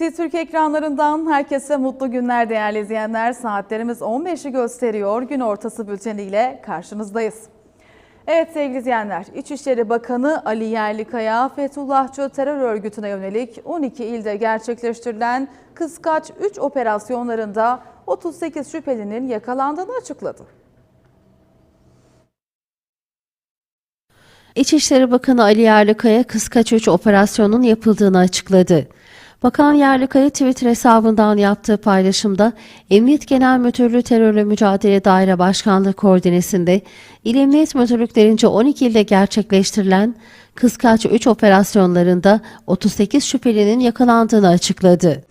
TFC Türk ekranlarından herkese mutlu günler değerli izleyenler. Saatlerimiz 15'i gösteriyor. Gün ortası bülteniyle karşınızdayız. Evet sevgili izleyenler, İçişleri Bakanı Ali Yerlikaya, Fethullahçı terör örgütüne yönelik 12 ilde gerçekleştirilen Kıskaç 3 operasyonlarında 38 şüphelinin yakalandığını açıkladı. İçişleri Bakanı Ali Yerlikaya Kıskaç 3 operasyonun yapıldığını açıkladı. Bakan Yerlikaya Twitter hesabından yaptığı paylaşımda Emniyet Genel Müdürlüğü Terörle Mücadele Daire Başkanlığı koordinesinde İl Emniyet Müdürlüklerince 12 ilde gerçekleştirilen Kıskaç 3 operasyonlarında 38 şüphelinin yakalandığını açıkladı.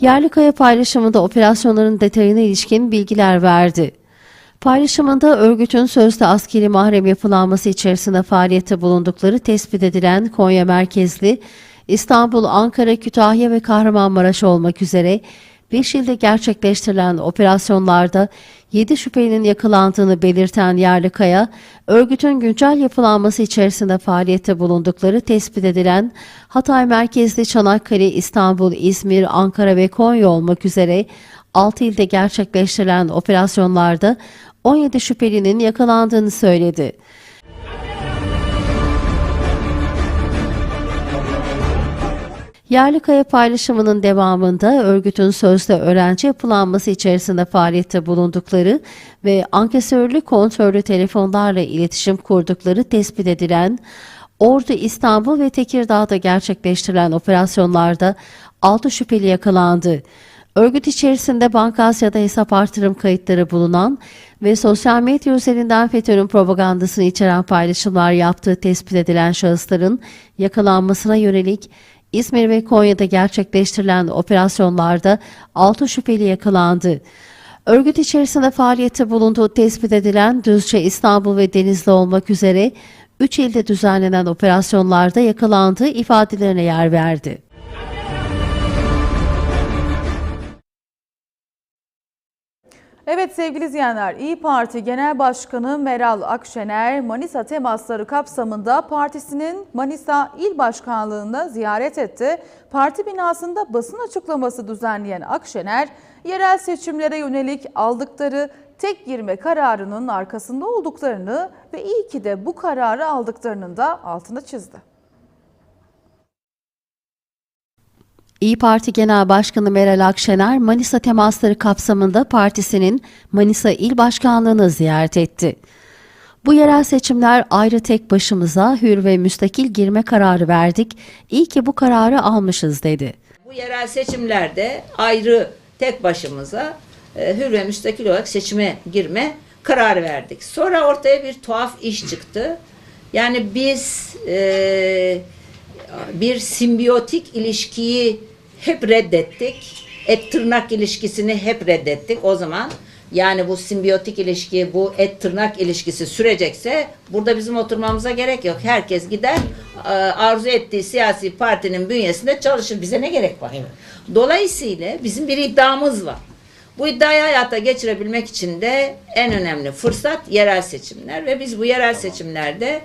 Yerlikaya paylaşımında operasyonların detayına ilişkin bilgiler verdi. Paylaşımında örgütün sözde askeri mahrem yapılanması içerisinde faaliyette bulundukları tespit edilen Konya merkezli İstanbul, Ankara, Kütahya ve Kahramanmaraş olmak üzere 5 ilde gerçekleştirilen operasyonlarda 7 şüphelinin yakalandığını belirten Yerlikaya, örgütün güncel yapılanması içerisinde faaliyette bulundukları tespit edilen Hatay merkezli Çanakkale, İstanbul, İzmir, Ankara ve Konya olmak üzere 6 ilde gerçekleştirilen operasyonlarda 17 şüphelinin yakalandığını söyledi. Yerlikaya paylaşımının devamında örgütün sözde öğrenci yapılanması içerisinde faaliyette bulundukları ve ankesörlü kontrollü telefonlarla iletişim kurdukları tespit edilen Ordu, İstanbul ve Tekirdağ'da gerçekleştirilen operasyonlarda 6 şüpheli yakalandı. Örgüt içerisinde Banka Asya'da hesap artırım kayıtları bulunan ve sosyal medya üzerinden FETÖ'nün propagandasını içeren paylaşımlar yaptığı tespit edilen şahısların yakalanmasına yönelik İzmir ve Konya'da gerçekleştirilen operasyonlarda 6 şüpheli yakalandı. Örgüt içerisinde faaliyette bulunduğu tespit edilen Düzce, İstanbul ve Denizli olmak üzere 3 ilde düzenlenen operasyonlarda yakalandığı ifadelerine yer verdi. Evet sevgili izleyenler, İyi Parti Genel Başkanı Meral Akşener, Manisa temasları kapsamında partisinin Manisa İl Başkanlığı'nda ziyaret etti. Parti binasında basın açıklaması düzenleyen Akşener, yerel seçimlere yönelik aldıkları tek girme kararının arkasında olduklarını ve iyi ki de bu kararı aldıklarının da altını çizdi. İyi Parti Genel Başkanı Meral Akşener, Manisa temasları kapsamında partisinin Manisa İl Başkanlığı'nı ziyaret etti. Bu yerel seçimler ayrı tek başımıza hür ve müstakil girme kararı verdik. İyi ki bu kararı almışız dedi. Bu yerel seçimlerde ayrı tek başımıza e, hür ve müstakil olarak seçime girme kararı verdik. Sonra ortaya bir tuhaf iş çıktı. Yani biz e, bir simbiyotik ilişkiyi hep reddettik. Et tırnak ilişkisini hep reddettik o zaman. Yani bu simbiyotik ilişki, bu et tırnak ilişkisi sürecekse burada bizim oturmamıza gerek yok. Herkes gider e, arzu ettiği siyasi partinin bünyesinde çalışır. Bize ne gerek var? Dolayısıyla bizim bir iddiamız var. Bu iddiayı hayata geçirebilmek için de en önemli fırsat yerel seçimler ve biz bu yerel seçimlerde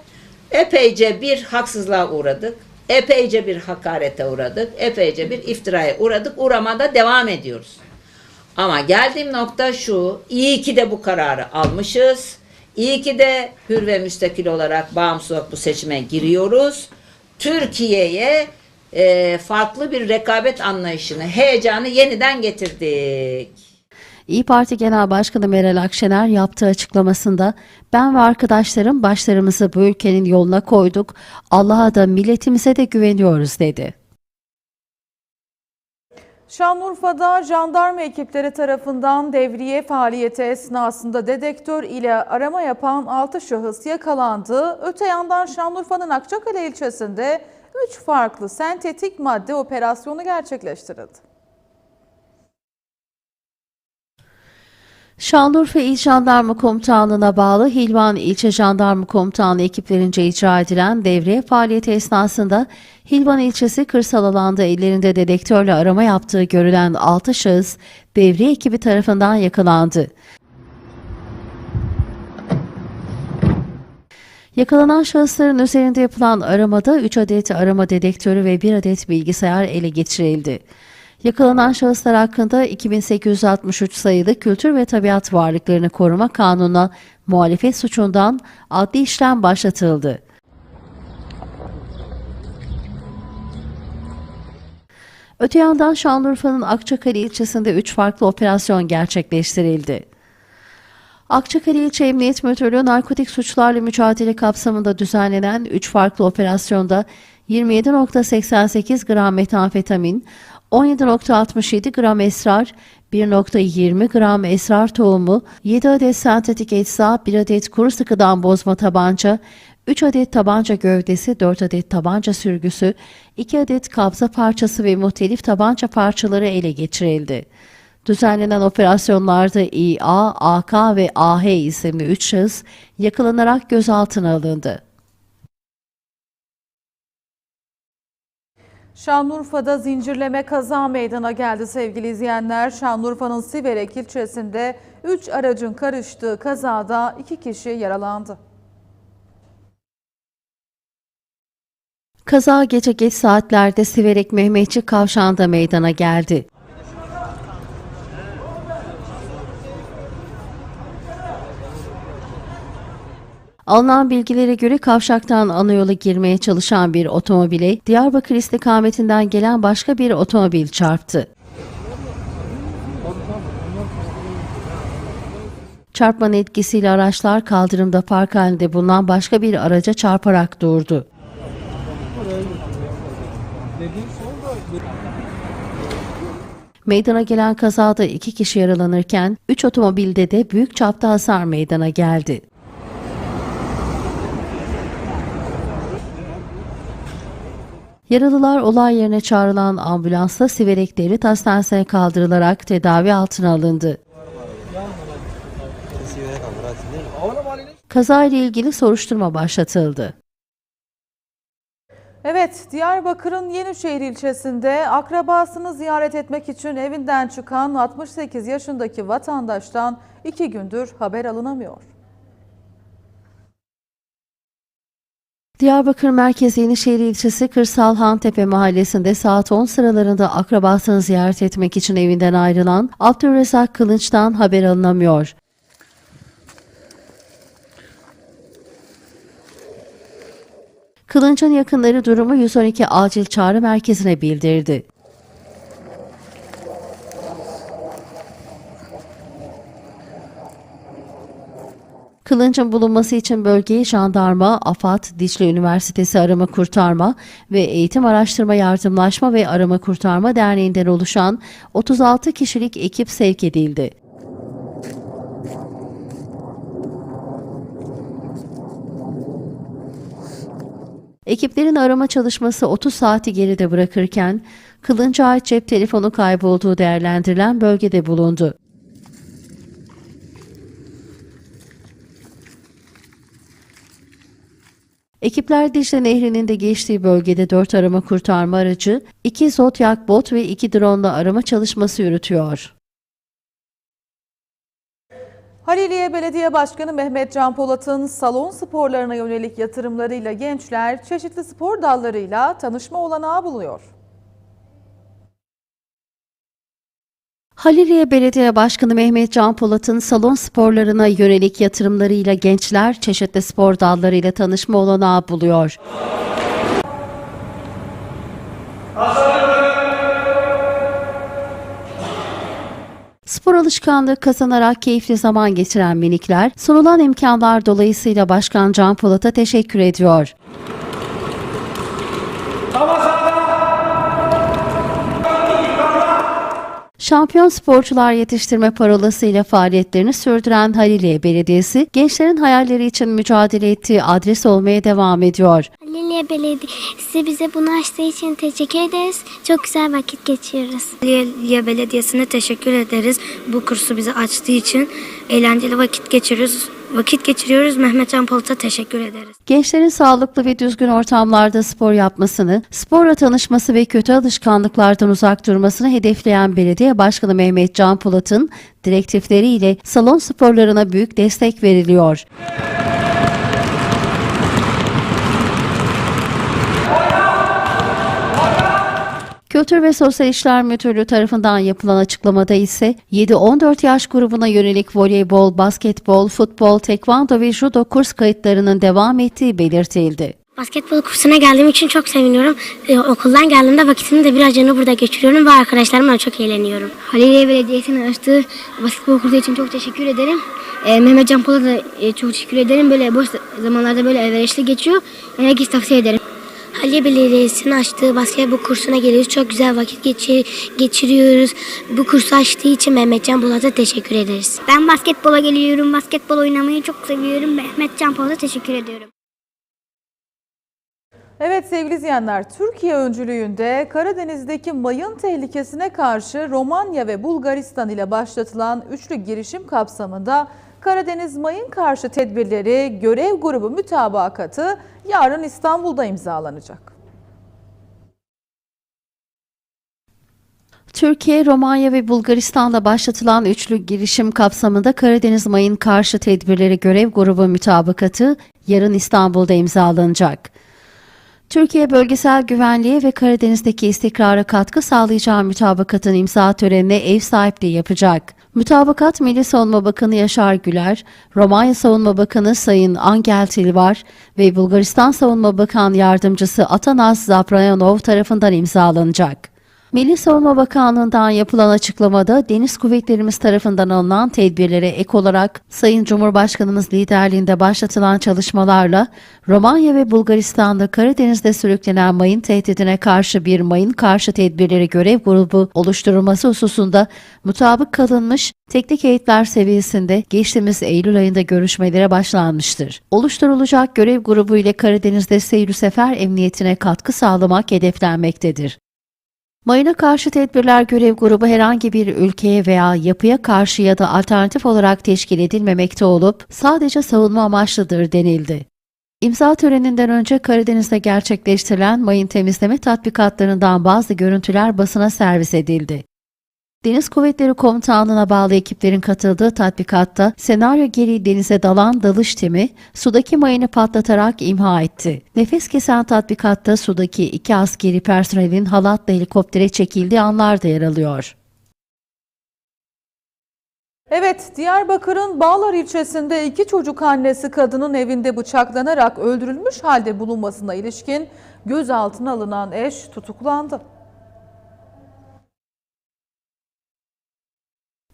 epeyce bir haksızlığa uğradık. Epeyce bir hakarete uğradık. Epeyce bir iftiraya uğradık. Uğramada devam ediyoruz. Ama geldiğim nokta şu. iyi ki de bu kararı almışız. İyi ki de hür ve müstakil olarak bağımsız olarak bu seçime giriyoruz. Türkiye'ye e, farklı bir rekabet anlayışını, heyecanı yeniden getirdik. İyi Parti Genel Başkanı Meral Akşener yaptığı açıklamasında ben ve arkadaşlarım başlarımızı bu ülkenin yoluna koyduk. Allah'a da milletimize de güveniyoruz dedi. Şanlıurfa'da jandarma ekipleri tarafından devriye faaliyeti esnasında dedektör ile arama yapan 6 şahıs yakalandı. Öte yandan Şanlıurfa'nın Akçakale ilçesinde 3 farklı sentetik madde operasyonu gerçekleştirildi. Şanlıurfa İl Jandarma Komutanlığı'na bağlı Hilvan İlçe Jandarma Komutanlığı ekiplerince icra edilen devriye faaliyeti esnasında Hilvan ilçesi kırsal alanda ellerinde dedektörle arama yaptığı görülen 6 şahıs devriye ekibi tarafından yakalandı. Yakalanan şahısların üzerinde yapılan aramada 3 adet arama dedektörü ve 1 adet bilgisayar ele geçirildi. Yakalanan şahıslar hakkında 2863 sayılı Kültür ve Tabiat Varlıklarını Koruma Kanunu'na muhalefet suçundan adli işlem başlatıldı. Öte yandan Şanlıurfa'nın Akçakale ilçesinde 3 farklı operasyon gerçekleştirildi. Akçakale İlçe Emniyet Müdürlüğü narkotik suçlarla mücadele kapsamında düzenlenen 3 farklı operasyonda 27.88 gram metamfetamin, 17.67 gram esrar, 1.20 gram esrar tohumu, 7 adet sentetik ecza, 1 adet kuru sıkıdan bozma tabanca, 3 adet tabanca gövdesi, 4 adet tabanca sürgüsü, 2 adet kabza parçası ve muhtelif tabanca parçaları ele geçirildi. Düzenlenen operasyonlarda İA, AK ve AH isimli 3 şahıs yakalanarak gözaltına alındı. Şanlıurfa'da zincirleme kaza meydana geldi sevgili izleyenler. Şanlıurfa'nın Siverek ilçesinde 3 aracın karıştığı kazada 2 kişi yaralandı. Kaza gece geç saatlerde Siverek Mehmetçik kavşağında meydana geldi. Alınan bilgilere göre kavşaktan ana yola girmeye çalışan bir otomobile Diyarbakır istikametinden gelen başka bir otomobil çarptı. Çarpmanın etkisiyle araçlar kaldırımda park halinde bulunan başka bir araca çarparak durdu. Meydana gelen kazada iki kişi yaralanırken üç otomobilde de büyük çapta hasar meydana geldi. Yaralılar olay yerine çağrılan ambulansla Siverek Devlet kaldırılarak tedavi altına alındı. Kaza ile ilgili soruşturma başlatıldı. Evet, Diyarbakır'ın Yenişehir ilçesinde akrabasını ziyaret etmek için evinden çıkan 68 yaşındaki vatandaştan 2 gündür haber alınamıyor. Diyarbakır Merkezi Yenişehir ilçesi Kırsal Hantepe mahallesinde saat 10 sıralarında akrabasını ziyaret etmek için evinden ayrılan Abdülrezzak Kılınç'tan haber alınamıyor. Kılınç'ın yakınları durumu 112 acil çağrı merkezine bildirdi. Kılınç'ın bulunması için bölgeyi jandarma, AFAD, Dicle Üniversitesi Arama Kurtarma ve Eğitim Araştırma Yardımlaşma ve Arama Kurtarma Derneği'nden oluşan 36 kişilik ekip sevk edildi. Ekiplerin arama çalışması 30 saati geride bırakırken Kılınç'a ait cep telefonu kaybolduğu değerlendirilen bölgede bulundu. Ekipler Dicle Nehri'nin de geçtiği bölgede 4 arama kurtarma aracı, 2 Zodiac bot ve 2 drone arama çalışması yürütüyor. Haliliye Belediye Başkanı Mehmet Can Polat'ın salon sporlarına yönelik yatırımlarıyla gençler çeşitli spor dallarıyla tanışma olanağı buluyor. Haliliye Belediye Başkanı Mehmet Can Polat'ın salon sporlarına yönelik yatırımlarıyla gençler çeşitli spor dallarıyla tanışma olanağı buluyor. Spor alışkanlığı kazanarak keyifli zaman geçiren minikler, sunulan imkanlar dolayısıyla Başkan Can Polat'a teşekkür ediyor. Şampiyon sporcular yetiştirme parolasıyla faaliyetlerini sürdüren Haliliye Belediyesi, gençlerin hayalleri için mücadele ettiği adres olmaya devam ediyor. Haliliye Belediyesi bize bunu açtığı için teşekkür ederiz. Çok güzel vakit geçiriyoruz. Haliliye Belediyesi'ne teşekkür ederiz. Bu kursu bize açtığı için eğlenceli vakit geçiriyoruz. Vakit geçiriyoruz. Mehmet Can Polat'a teşekkür ederiz. Gençlerin sağlıklı ve düzgün ortamlarda spor yapmasını, sporla tanışması ve kötü alışkanlıklardan uzak durmasını hedefleyen Belediye Başkanı Mehmet Can Polat'ın direktifleriyle salon sporlarına büyük destek veriliyor. Kültür ve Sosyal İşler Müdürlüğü tarafından yapılan açıklamada ise 7-14 yaş grubuna yönelik voleybol, basketbol, futbol, tekvando ve judo kurs kayıtlarının devam ettiği belirtildi. Basketbol kursuna geldiğim için çok seviniyorum. Ee, okuldan geldiğimde vakitimi de birazcını burada geçiriyorum ve arkadaşlarımla çok eğleniyorum. Haliliye Belediyesi'nin açtığı basketbol kursu için çok teşekkür ederim. Ee, Mehmet Can Polat'a da e, çok teşekkür ederim. Böyle boş zamanlarda böyle elverişli geçiyor. Yani herkes tavsiye ederim. Halil Belediyesi'nin açtığı basketbol kursuna geliyoruz. Çok güzel vakit geçir, geçiriyoruz. Bu kursu açtığı için Mehmetcan Bulat'a teşekkür ederiz. Ben basketbola geliyorum. Basketbol oynamayı çok seviyorum. Mehmet Can Polat'a teşekkür ediyorum. Evet sevgili izleyenler, Türkiye öncülüğünde Karadeniz'deki mayın tehlikesine karşı Romanya ve Bulgaristan ile başlatılan üçlü girişim kapsamında Karadeniz Mayın Karşı Tedbirleri Görev Grubu mütabakatı yarın İstanbul'da imzalanacak. Türkiye, Romanya ve Bulgaristan'la başlatılan üçlü girişim kapsamında Karadeniz Mayın Karşı Tedbirleri Görev Grubu mütabakatı yarın İstanbul'da imzalanacak. Türkiye bölgesel güvenliğe ve Karadeniz'deki istikrara katkı sağlayacağı mütabakatın imza törenine ev sahipliği yapacak. Mütabakat Milli Savunma Bakanı Yaşar Güler, Romanya Savunma Bakanı Sayın Angel Tilvar ve Bulgaristan Savunma Bakan Yardımcısı Atanas Zaprayanov tarafından imzalanacak. Milli Savunma Bakanlığı'ndan yapılan açıklamada Deniz Kuvvetlerimiz tarafından alınan tedbirlere ek olarak Sayın Cumhurbaşkanımız liderliğinde başlatılan çalışmalarla Romanya ve Bulgaristan'da Karadeniz'de sürüklenen mayın tehdidine karşı bir mayın karşı tedbirleri görev grubu oluşturulması hususunda mutabık kalınmış teknik heyetler seviyesinde geçtiğimiz Eylül ayında görüşmelere başlanmıştır. Oluşturulacak görev grubu ile Karadeniz'de seyir sefer emniyetine katkı sağlamak hedeflenmektedir. Mayına karşı tedbirler görev grubu herhangi bir ülkeye veya yapıya karşı ya da alternatif olarak teşkil edilmemekte olup sadece savunma amaçlıdır denildi. İmza töreninden önce Karadeniz'de gerçekleştirilen mayın temizleme tatbikatlarından bazı görüntüler basına servis edildi. Deniz Kuvvetleri Komutanlığı'na bağlı ekiplerin katıldığı tatbikatta senaryo gereği denize dalan dalış timi sudaki mayını patlatarak imha etti. Nefes kesen tatbikatta sudaki iki askeri personelin halatla helikoptere çekildiği anlar da yer alıyor. Evet, Diyarbakır'ın Bağlar ilçesinde iki çocuk annesi kadının evinde bıçaklanarak öldürülmüş halde bulunmasına ilişkin gözaltına alınan eş tutuklandı.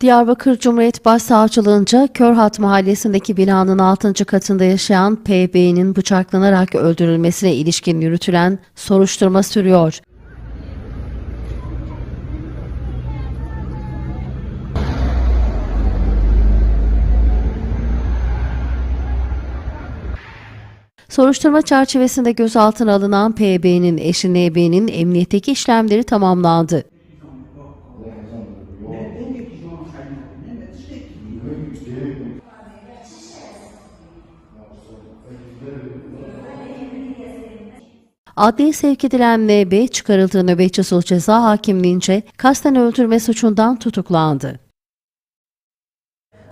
Diyarbakır Cumhuriyet Başsavcılığınca Körhat Mahallesi'ndeki binanın 6. katında yaşayan PB'nin bıçaklanarak öldürülmesine ilişkin yürütülen soruşturma sürüyor. Soruşturma çerçevesinde gözaltına alınan PB'nin eşi NB'nin emniyetteki işlemleri tamamlandı. Adliye sevk edilen NB çıkarıldığı nöbetçi sulh ceza hakimliğince kasten öldürme suçundan tutuklandı.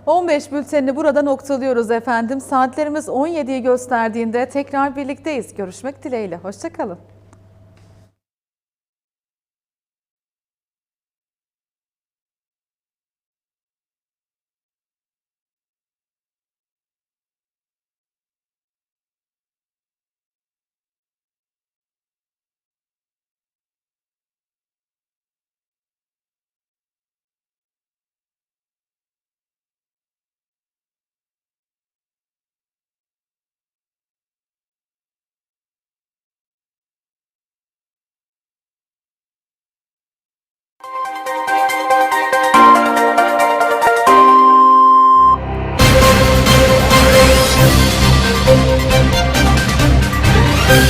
15 bültenini burada noktalıyoruz efendim. Saatlerimiz 17'yi gösterdiğinde tekrar birlikteyiz. Görüşmek dileğiyle. Hoşçakalın.